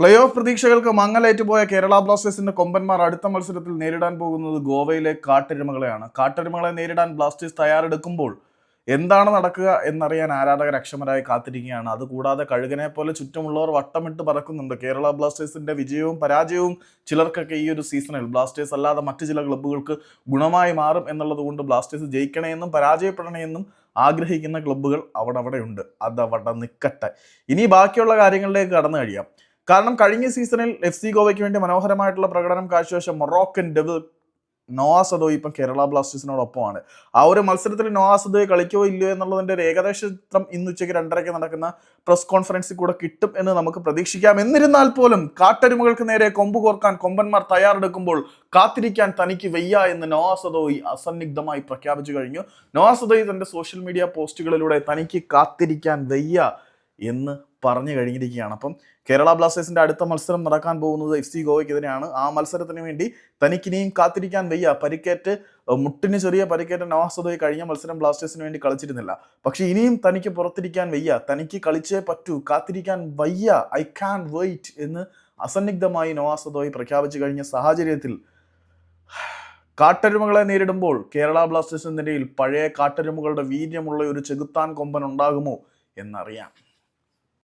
Play off പ്രതീക്ഷകൾക്ക് മങ്ങലേറ്റുപോയ കേരള ബ്ലാസ്റ്റേഴ്സിന്റെ കൊമ്പന്മാർ അടുത്ത മത്സരത്തിൽ നേരിടാൻ പോകുന്നത് ഗോവയിലെ കാട്ടരുമകളെയാണ്. കാട്ടരുമകളെ നേരിടാൻ ബ്ലാസ്റ്റേഴ്സ് തയ്യാറെടുക്കുമ്പോൾ എന്താണ് നടക്കുക എന്നറിയാൻ ആരാധകർ അക്ഷമരായി കാത്തിരിക്കുകയാണ്. അതുകൂടാതെ കഴുകനെ പോലെ ചുറ്റുമുള്ളവർ വട്ടമിട്ട് പറക്കുന്നുണ്ട്. കേരള ബ്ലാസ്റ്റേഴ്സിന്റെ വിജയവും പരാജയവും ചിലർക്കൊക്കെ ഈ ഒരു സീസണിൽ ബ്ലാസ്റ്റേഴ്സ് അല്ലാതെ മറ്റു ചില ക്ലബ്ബുകൾക്ക് ഗുണമായി മാറും എന്നുള്ളത് കൊണ്ട് ബ്ലാസ്റ്റേഴ്സ് ജയിക്കണമെന്നും പരാജയപ്പെടണമെന്നും ആഗ്രഹിക്കുന്ന ക്ലബ്ബുകൾ അവിടെ അവിടെ ഉണ്ട് അതവിടെ നിൽക്കട്ടെ ഇനി ബാക്കിയുള്ള കാര്യങ്ങളിലേക്ക് കടന്നു കഴിയാം. കാരണം കഴിഞ്ഞ സീസണിൽ എഫ് സി ഗോവയ്ക്ക് വേണ്ടി മനോഹരമായിട്ടുള്ള പ്രകടനം കാഴ്ചവെച്ച മൊറോക്കൻ ഡെവിൾ നോവാ സദോ ഇപ്പം കേരള ബ്ലാസ്റ്റേഴ്സിനോടൊപ്പമാണ്. ആ ഒരു മത്സരത്തിൽ നോവാ സദോയെ കളിക്കോ ഇല്ലയോ എന്നുള്ളതിന്റെ ഒരു ഏകദേശ ചിത്രം ഇന്ന് ഉച്ചയ്ക്ക് രണ്ടരയ്ക്ക് നടക്കുന്ന പ്രസ് കോൺഫറൻസിൽ കൂടെ കിട്ടും എന്ന് നമുക്ക് പ്രതീക്ഷിക്കാം. എന്നിരുന്നാൽ പോലും കാട്ടരുമകൾക്ക് നേരെ കൊമ്പ് കോർക്കാൻ കൊമ്പന്മാർ തയ്യാറെടുക്കുമ്പോൾ കാത്തിരിക്കാൻ തനിക്ക് വയ്യ എന്ന് നോവാ സദോയി അസന്നിഗ്ധമായി പ്രഖ്യാപിച്ചു കഴിഞ്ഞു. നോവാ സദോയി തന്റെ സോഷ്യൽ മീഡിയ പോസ്റ്റുകളിലൂടെ തനിക്ക് കാത്തിരിക്കാൻ വയ്യ എന്ന് പറഞ്ഞു കഴിഞ്ഞിരിക്കുകയാണ്. അപ്പം കേരള ബ്ലാസ്റ്റേഴ്സിന്റെ അടുത്ത മത്സരം നടക്കാൻ പോകുന്നത് എഫ് സി ഗോവയ്ക്കെതിരെയാണ്. ആ മത്സരത്തിന് വേണ്ടി തനിക്കിനിയും കാത്തിരിക്കാൻ വയ്യ. പരിക്കേറ്റ് മുട്ടിന് ചെറിയ പരിക്കേറ്റ നവാസുദോയ് കഴിഞ്ഞ മത്സരം ബ്ലാസ്റ്റേഴ്സിന് വേണ്ടി കളിച്ചിരുന്നില്ല. പക്ഷേ ഇനിയും തനിക്ക് പുറത്തിരിക്കാൻ വയ്യ. തനിക്ക് കളിച്ചേ പറ്റൂ. കാത്തിരിക്കാൻ വയ്യ. ഐ ക്യാൻ വെയിറ്റ് എന്ന് അസന്നിഗ്ധമായി നവാസുദോയ് പ്രഖ്യാപിച്ചു കഴിഞ്ഞ സാഹചര്യത്തിൽ കാട്ടരുമകളെ നേരിടുമ്പോൾ കേരള ബ്ലാസ്റ്റേഴ്സിന്റെ നിരയിൽ പഴയ കാട്ടരുമകളുടെ വീര്യമുള്ള ഒരു ചെകുത്താൻ കൊമ്പൻ ഉണ്ടാകുമോ എന്നറിയാം.